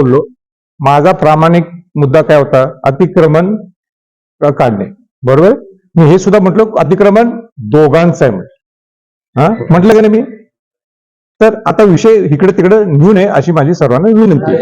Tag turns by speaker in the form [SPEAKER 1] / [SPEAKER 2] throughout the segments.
[SPEAKER 1] बोललो माझा प्रामाणिक मुद्दा काय होता? अतिक्रमण काढणे. बरोबर? मी हे सुद्धा म्हटलं अतिक्रमण दोघांचं आहे म्हटलं. हा? म्हटलं का नाही मी? तर आता विषय इकडे तिकडे नेऊ नये अशी माझी सर्वांना विनंती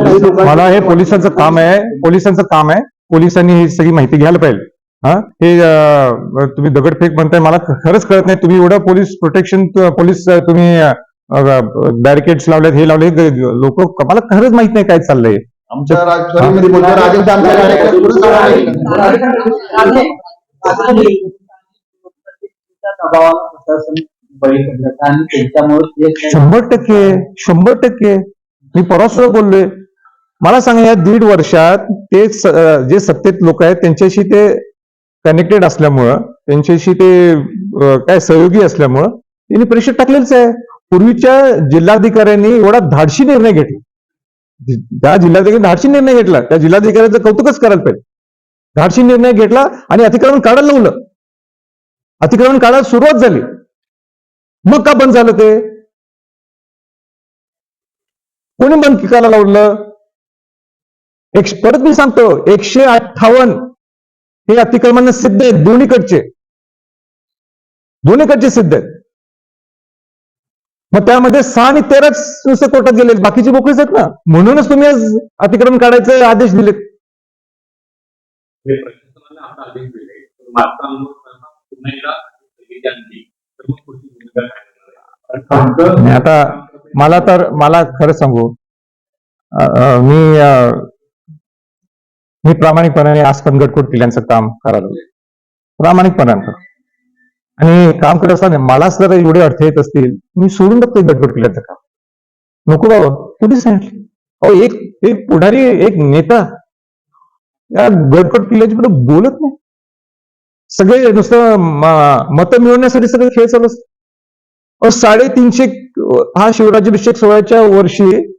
[SPEAKER 2] ही लोकांची-
[SPEAKER 1] मला हे पोलिसांचं काम आहे पोलिसांचं काम आहे. पोलिसांनी ही सगळी माहिती घ्यायला पाहिजे. हा? हे तुम्ही दगडफेक म्हणताय मला खरंच कळत नाही. तुम्ही एवढं पोलीस प्रोटेक्शन पोलीस तुम्ही बॅरिकेड्स लावलेत हे लावले लोक मला खरंच माहीत नाही काय चाललंय.
[SPEAKER 2] आमच्या
[SPEAKER 3] त्यांच्यामुळे
[SPEAKER 1] शंभर टक्के शंभर टक्के. मी परवा सुद्धा बोललोय. मला सांगा या दीड वर्षात ते जे सत्तेत लोक आहेत त्यांच्याशी ते कनेक्टेड असल्यामुळं त्यांच्याशी ते काय सहयोगी असल्यामुळं त्यांनी परीक्षेत टाकलेच आहे. पूर्वीच्या जिल्हाधिकाऱ्यांनी एवढा धाडशी निर्णय घेतला. त्या जिल्हाधिकारी धाडशी निर्णय घेतला त्या जिल्हाधिकाऱ्यांचं कौतुकच करायला पाहिजे. धाडशी निर्णय घेतला आणि अतिक्रमण काढायला लावलं. अतिक्रमण काढायला सुरुवात झाली. मग का बंद झालं ते? कोणी बंद करायला लावलं? एक परत मी सांगतो एकशे अठ्ठावन्न हे अतिक्रमण सिद्ध आहेत दोन्हीकडचे. दोन्हीकडचे सिद्ध आहेत. मग त्यामध्ये सहा आणि तेराच नुसते कोर्टात गेले बाकीचे मोकळेच आहेत ना? म्हणूनच तुम्ही आज अतिक्रमण काढायचे आदेश दिलेत. आता मला तर मला खरं सांगू. मी मी प्रामाणिकपणाने आज पण गटकोट किल्ल्यांचं काम करायला लागलोय. आणि काम करत असताना मलाच जर एवढे अडथळे येत असतील मी सोडून टाकतोय गटकोट किल्ल्याचं काम. नको बाबा कुठे सांगितलं? अहो एक एक पुढारी एक नेता या गटकोट किल्ल्याची पुढे बोलत नाही. सगळे नुसतं मतं मिळवण्यासाठी सगळे खेळ चालू असतात. अहो, साडेतीनशे हा शिवराज्याभिषेक सोहळ्याच्या वर्षी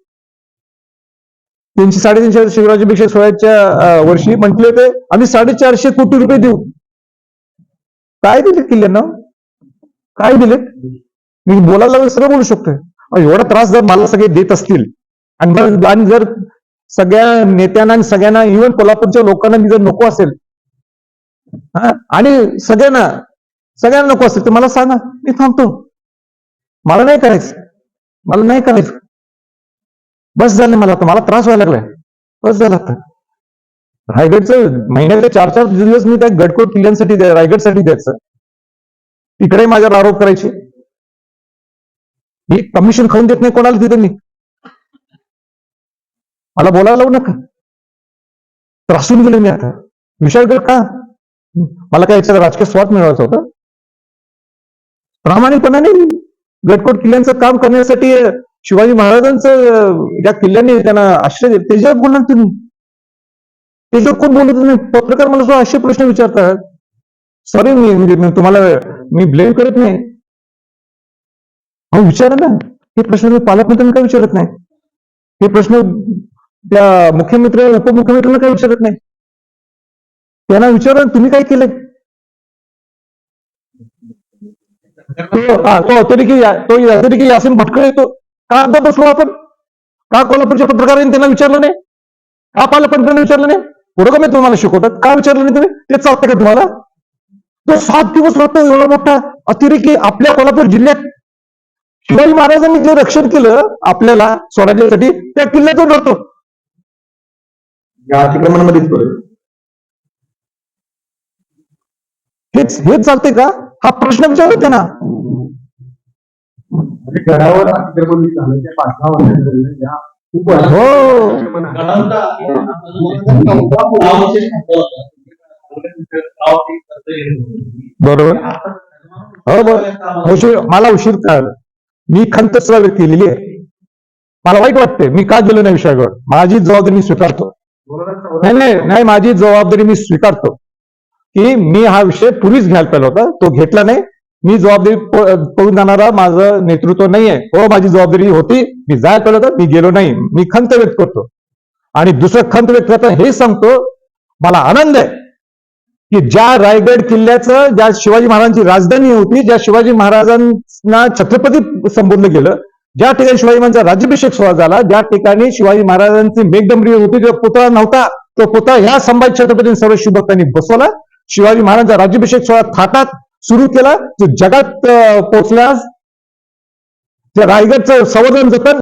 [SPEAKER 1] तीनशे साडेतीनशे शिवराज्याभिषेक सोहळ्याच्या सोळाच्या वर्षी म्हटले ते आम्ही साडेचारशे कोटी रुपये देऊ. काय दिले किल्ल्यांना? काय दिले मी बोलायला लागलं सगळं बोलू शकतोय. एवढा त्रास जर मला सगळे देत असतील आणि आणि जर सगळ्या नेत्यांना आणि सगळ्यांना इव्हन कोल्हापूरच्या लोकांना मी जर नको असेल हा आणि सगळ्यांना सगळ्यांना नको असेल तर मला सांगा मी थांबतो. मला नाही करायचं. मला नाही करायचं. बस झालं मला आता मला त्रास व्हायला लागलाय. बस झाला आता. रायगडचं महिन्याचे चार चार दिवस मी त्या गडकोट किल्ल्यांसाठी द्या- रायगडसाठी द्यायचं. तिकडे माझ्यावर आरोप करायचे. मी कमिशन खाऊन देत नाही कोणाला तिथे मी. मला बोलायला लावू नका. त्रासून गेलो मी आता. विचार का? मला काय याच्यात राजकीय स्वाद मिळवायचा होता? प्रामाणिकपणाने गडकोट किल्ल्यांचं काम करण्यासाठी शिवाजी महाराजांचं ज्या किल्ल्यांनी त्यांना आश्रय दिले त्याच्यावर बोलणार तुम्ही? त्याच्यावर कोण बोलत नाही पत्रकार मला सुद्धा असे प्रश्न विचारतात. सॉरी मी म्हणजे तुम्हाला मी ब्लेम करत नाही. अहो विचारा ना. हे प्रश्न तुम्ही पालकमंत्र्यांना काय विचारत नाही? हे प्रश्न त्या मुख्यमंत्री उपमुख्यमंत्र्यांना काय विचारत नाही? त्यांना विचारा तुम्ही काय केलंय? तो हा, तो अतिरेकी तो अतिरेकी भटकळ येतो. का आता बसलो आपण? का कोल्हापूरच्या पत्रकारांनी त्यांना विचारलं नाही? का पालकमंत्र्यांना विचारलं नाही? पुढं का मी तुम्हाला शिकवतात का विचारलं नाही तुम्ही? ते चालतं का तुम्हाला? तो सात दिवस राहतो एवढा मोठा अतिरेकी आपल्या कोल्हापूर जिल्ह्यात. शिवाजी महाराजांनी जे रक्षण केलं आपल्याला स्वराज्यासाठी त्या किल्ल्यातून राहतो
[SPEAKER 2] या अतिक्रमणामध्येच.
[SPEAKER 1] हेच हेच चालते का? हा प्रश्न विचारला त्यांना.
[SPEAKER 2] म्हणजे गडावर अतिक्रमण जे झालं ते पाच सहा वर्षांपूर्वी या खूप वर्षांपूर्वी
[SPEAKER 1] हो. बरोबर. हो बरोबर. उशीर मला उशीर कळाला. मी खंत सुद्धा व्यक्त केलेली आहे. मला वाईट वाटते मी का गेलो नाही विषयावर? माझी जबाबदारी मी स्वीकारतो. नाही नाही नाही माझी जबाबदारी मी स्वीकारतो. की मी हा विषय पूर्वीच घ्यायला पाहिजे होता. तो घेतला नाही. मी जबाबदारी प- पळून जाणारा माझं नेतृत्व नाहीये. हो माझी जबाबदारी होती मी जायला पाहिजे होतं मी गेलो नाही. मी खंत व्यक्त करतो. आणि दुसरं खंत व्यक्त करता हे सांगतो मला आनंद आहे की ज्या रायगड किल्ल्याचं ज्या शिवाजी महाराजांची राजधानी होती ज्या शिवाजी महाराजांना छत्रपती संबोधलं गेलं ज्या ठिकाणी शिवाजी महाराजांचा राज्याभिषेक सोहळा झाला ज्या ठिकाणी शिवाजी महाराजांची मेघदंबरी होती जो पुतळा नव्हता तो पुतळा ह्या संभाजी छत्रपती सर्व शिवभक्तांनी बसवला. शिवाजी महाराजांचा राज्याभिषेक सोहळा थाटात. सुरू केला जो जगात अं, पोहोचल्यास त्या रायगडचं संवर्धन जतन